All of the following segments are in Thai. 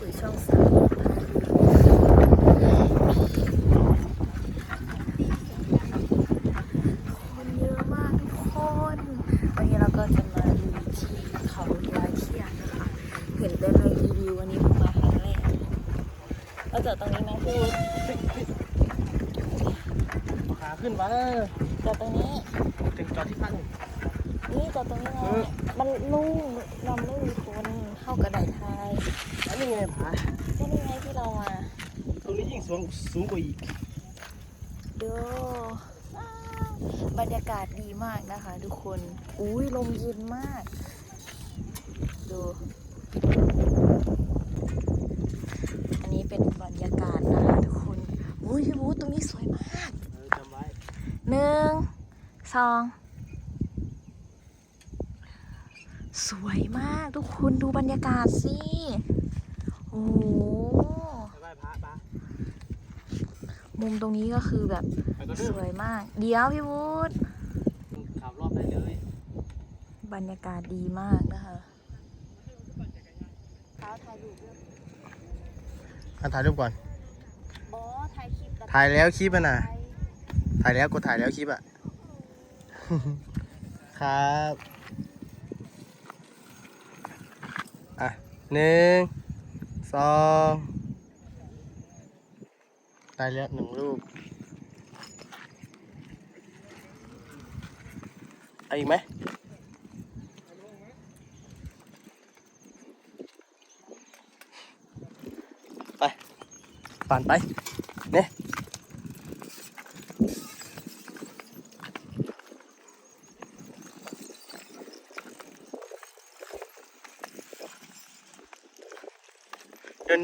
สู่ช่องสามคนเยอะมากทุกคน วันนี้เราก็จะมาดูที่เขาลอยเทียนนะคะ เห็นแต่ในรีวิววันนี้เพิ่งมาครั้งแรกเราจอดตรงนี้ไหมพี่วุฒิขาขึ้นมาจอดตรงนี้ถึงจอดที่พันนี่จอดตรงนี้ไงเออมันลุ่งเราไม่มีคน เข้ากระไดไทยอันนี้ไงผาก็นี่ไงที่เรามาตรงนี้ยิ่งสูงสูงกว่าอีกดูบรรยากาศดีมากนะคะ ทุกคน อุ้ยลมเย็นมาก ดู อันนี้เป็นบรรยากาศนะคะทุกคน อุ้ยพี่บูตรงนี้สวยมากหนึ่งสอง สวยมาก ทุกคนดูบรรยากาศสิ โอ้โหไปไหว้พระปะมุมตรงนี้ก็คือแบบไปก็สเด้อวยมาก เดี๋ยวพี่บูธขับรอบได้เลย บรรยากาศดีมากนะคะเท้าถ่ายรูปด้วยอะถ่ายรูปก่อนบอถ่ายคลิปถ่ายแล้วคลิปอะนะถ่ายแล้วกดถ่ายแล้วคลิปอะ ครับ อะ หนึ่งสองได้แล้วหนึ่งรูปเอาอีกไหมไป ปั่นไปเนี่ย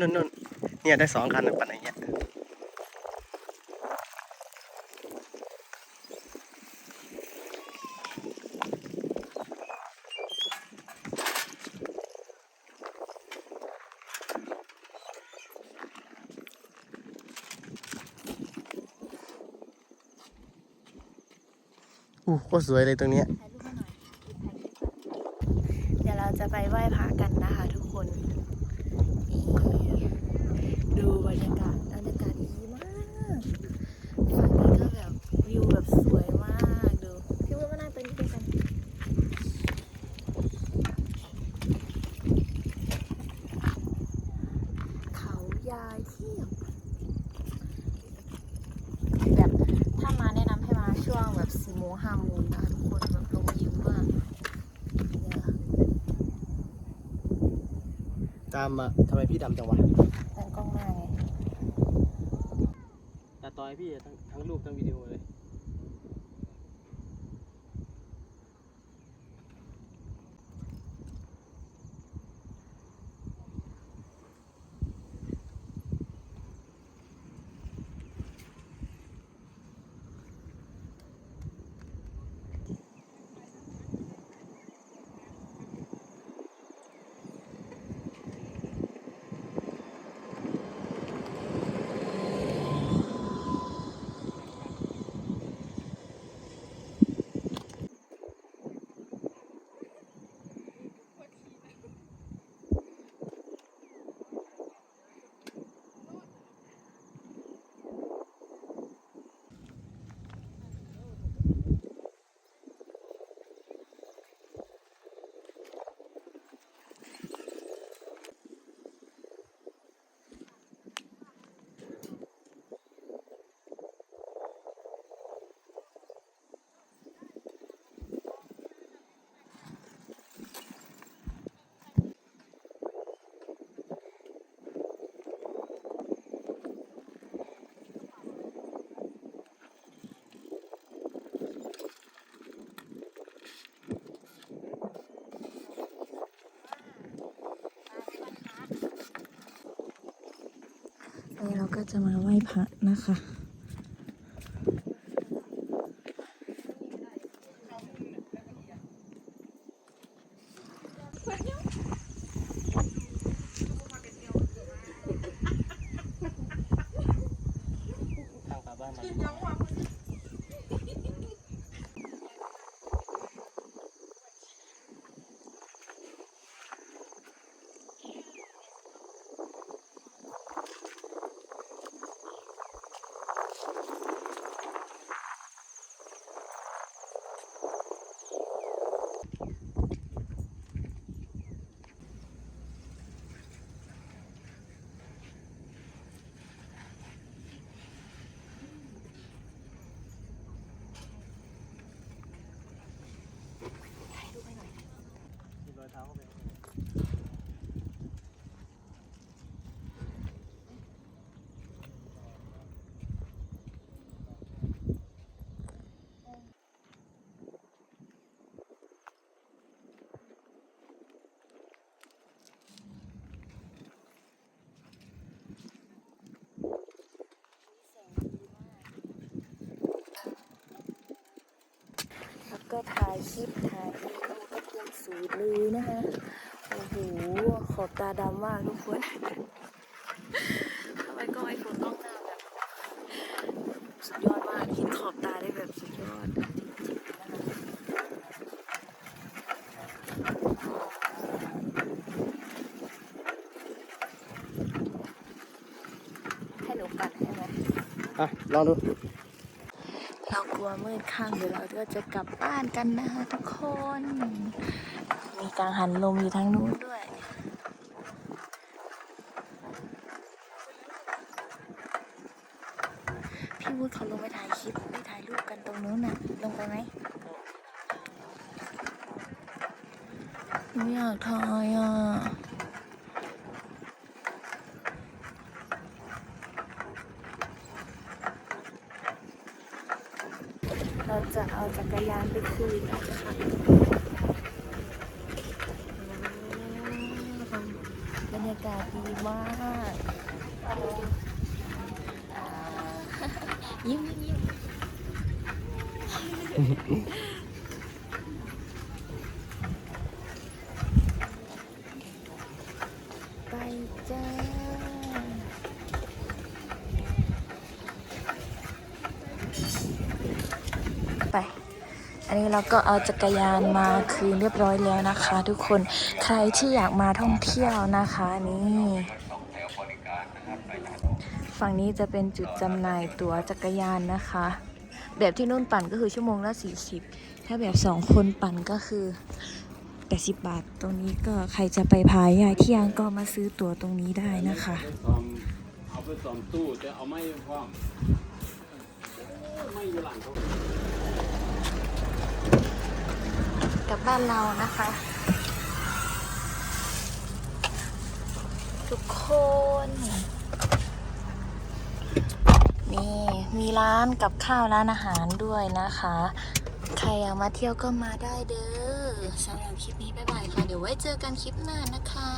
นุ่นนุ่นนุ่นเนี่ยได้สองคันปั่นอย่างเงี้ยอู้โคตรสวยเลยตรงเนี้ยเดี๋ยวเราจะไปไหว้พระกันนะคะทุกคนนี่ดูบรรยากาศบรรยากาศดีมากฝั่งนี้ก็แบบวิวแบบสวยมากดูพี่ว่ามานั่งตรงนี้ด้วยกัน เขายายเที่ยงแบบถ้ามาแนะนำให้มาช่ วงแบบสี่โมงห้าโมงนะคะทุกคนแบบลมเย็นมากเนี่ยตามมาทำไมพี่ดำจังวะตั้งกล้องหน้าไงตาต่อยพี่ทั้งทั้งรูปทั้งวิดีโอเลย นี้เราก็จะมาไหว้พระนะคะท ก็ถ่ายคลิปถ่ายวีดีโอก็เตรียมสูตรเลยนะคะโอ้โหขอบตาดำมากทุกคนทำไมก็ไอโฟนกล้องหน้าแบบสุดยอดมากเห็นขอบตาได้แบบสุดยอดจริงๆนะคะให้หนูปัดให้ไหมอะลองดู กลัวมืดข้างเดี๋ยวเราก็จะกลับบ้านกันนะคะทุกคน มีกางหันลมอยู่ทางนู้นด้วยพี่วุฒิเขาลงไปถ่ายคลิปไปถ่ายรูปกันตรงนู้นน่ะ ลงไปไหมไม่อยากถ่ายอะ เรา จะเอาจักรยานไปคืนนะคะบรรยากาศดีมากยิ้มยิ้มยิ้มไปจ้า ไป อั นนี้เราก็เอาจักรยานมาคืนเรียบร้อยแล้วนะคะ ทุกคนใครที่อยากมาท่องเที่ยวนะคะนี่ฝั่งนี้จะเป็นจุดจำหน่ายตั๋วจักรยานนะคะ แบบที่นุ่นปั่นก็คือชั่วโมงละ 40 ถ้าแบบสองคนปั่นก็คือ80บาท ตรงนี้ก็ใครจะไปพายายที่ยงก็มาซื้อตั๋วตรงนี้ได้นะคะ เอาไปสอมตู้จะเอาไม่พร้อมไม่อยู่หลังเขา กับบ้านเรานะคะ ทุกคน นี่มีร้านกับข้าวร้านอาหารด้วยนะคะ ใครอยากมาเที่ยวก็มาได้เด้อสำหรับคลิปนี้บ๊ายบายค่ะ เดี๋ยวไว้เจอกันคลิปหน้านะคะ